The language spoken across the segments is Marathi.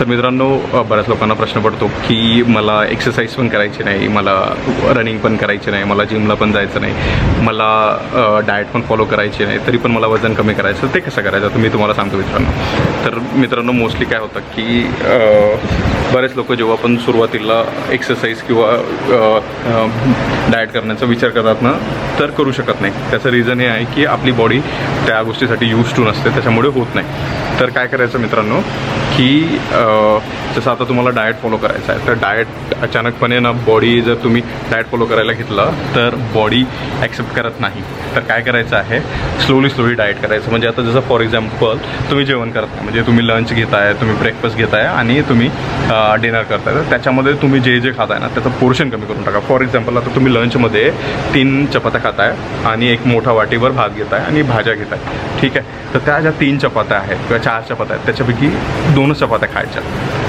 तर मित्रांनो बऱ्याच लोकांना प्रश्न पडतो की मला एक्सरसाइज पण करायची नाही मला रनिंग पण करायची नाही मला जिमला पण जायचं नाही मला डाएट पण फॉलो करायची नाही तरी पण मला वजन कमी करायचं ते कसं करायचं? तर मी तुम्हाला सांगतो मित्रांनो. तर मित्रांनो मोस्टली काय होतं की बरेच लोक जेव्हा पण सुरुवातीला एक्सरसाइज किंवा डाएट करण्याचा विचार करतात ना तर करू शकत नाही. त्याचं रिझन हे आहे की आपली बॉडी त्या गोष्टीसाठी यूज टू नसते त्याच्यामुळे होत नाही. तर काय करायचं मित्रांनो की जसं आता तुम्हाला डाएट फॉलो करायचं आहे तर डाएट अचानकपणे ना बॉडी जर तुम्ही डाएट फॉलो करायला घेतलं तर बॉडी ॲक्सेप्ट करत नाही. तर काय करायचं आहे स्लोली स्लोली डाएट करायचं. म्हणजे आता जसं फॉर एक्झाम्पल तुम्ही जेवण करताय म्हणजे तुम्ही लंच घेताय तुम्ही ब्रेकफास्ट घेताय आणि तुम्ही डिनर करताय. तर त्याच्यामध्ये तुम्ही जे जे खाताय ना त्याचं पोर्शन कमी करून टाका. फॉर एक्झाम्पल आता तुम्ही लंचमध्ये तीन चपात्या खाताय आणि एक मोठा वाटीवर भात घेताय आणि भाज्या घेताय. ठीक आहे? तर त्या ज्या तीन चपात्या आहेत किंवा चार चपात्या आहेत त्याच्यापैकी दोनच चपात्या खायच्या.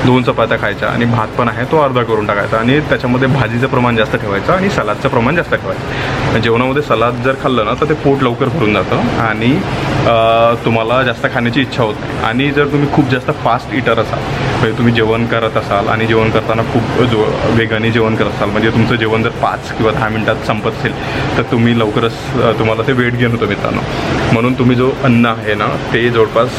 दोन चपात्या खायच्या आणि भात पण आहे तो अर्धा करून टाकायचा आणि त्याच्यामध्ये भाजीचं प्रमाण जास्त ठेवायचं आणि सलादचं प्रमाण जास्त ठेवायचं. जेवणामध्ये सलाद जर खाल्लं ना तर ते पोट लवकर भरून जातं आणि तुम्हाला जास्त खाण्याची इच्छा होत नाही. आणि जर तुम्ही खूप जास्त फास्ट इटर असाल म्हणजे तुम्ही जेवण करत असाल आणि जेवण करताना खूप जो वेगाने जेवण करत असाल म्हणजे तुमचं जेवण जर पाच किंवा दहा मिनटात संपत असेल तर तुम्ही लवकरच तुम्हाला ते वेट गेन होतं मित्रांनो. म्हणून तुम्ही जो अन्न आहे ना ते जवळपास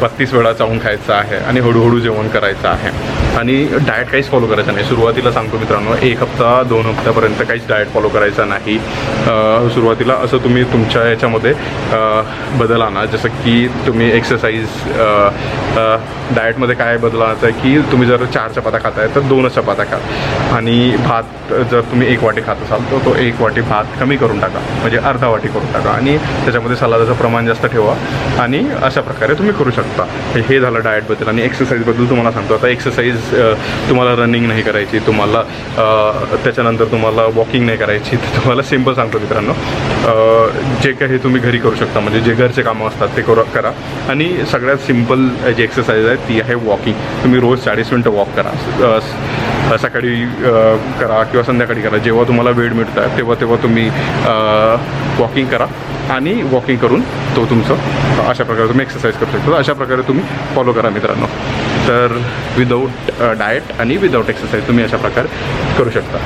बत्तीस वेळा चावून खायचं आहे आणि हळूहळू जेवण करायचं आहे. आणि डाएट काहीच फॉलो करायचं नाही. सुरुवातीला सांगतो मित्रांनो एक हप्ता दोन हप्त्यापर्यंत काहीच डाएट फॉलो करायचा नाही. सुरुवातीला असं तुम्ही तुमच्या याच्यामध्ये बदल आणा. जसं की तुम्ही एक्सरसाइज डाएटमध्ये काय बदल आहे की तुम्ही जर चार चपात्या खाताय तर दोनच चपात्या खा. आणि भात जर तुम्ही एक वाटी खात असाल तर तो एक वाटी भात कमी करून टाका. म्हणजे अर्धा वाटी करून टाका. आणि त्याच्यामध्ये सलादाचं प्रमाण जास्त ठेवा. आणि अशा प्रकारे तुम्ही करू शकता. हे- झालं डाएटबद्दल आणि एक्सरसाइजबद्दल तुम्हाला सांगतो. आता एक्सरसाइज तुम्हाला रनिंग नाही करायची. तुम्हाला त्याच्यानंतर तुम्हाला वॉकिंग नाही करायची. तर तुम्हाला सिंपल सांगतो मित्रांनो. जे काही तुम्ही घरी करू शकता म्हणजे जे घरचे कामं असतात ते करू करा. आणि सगळ्यात सिंपल जी एक्सरसाइज आहे ती आहे वॉकिंग तुम्ही रोज चाळीस मिनटं वॉक करा. सकाळी करा किंवा संध्याकाळी करा. जेव्हा तुम्हाला वेळ मिळतं तेव्हा तेव्हा तुम्ही वॉकिंग करा. आणि वॉकिंग करून तो तुमचं अशा प्रकारे तुम्ही एक्सरसाइज करू शकता. अशा प्रकारे तुम्ही फॉलो करा मित्रांनो. तर विदाऊट डाएट uh, आणि विदाऊट एक्सरसाइज तुम्ही अशा प्रकारे करू शकता.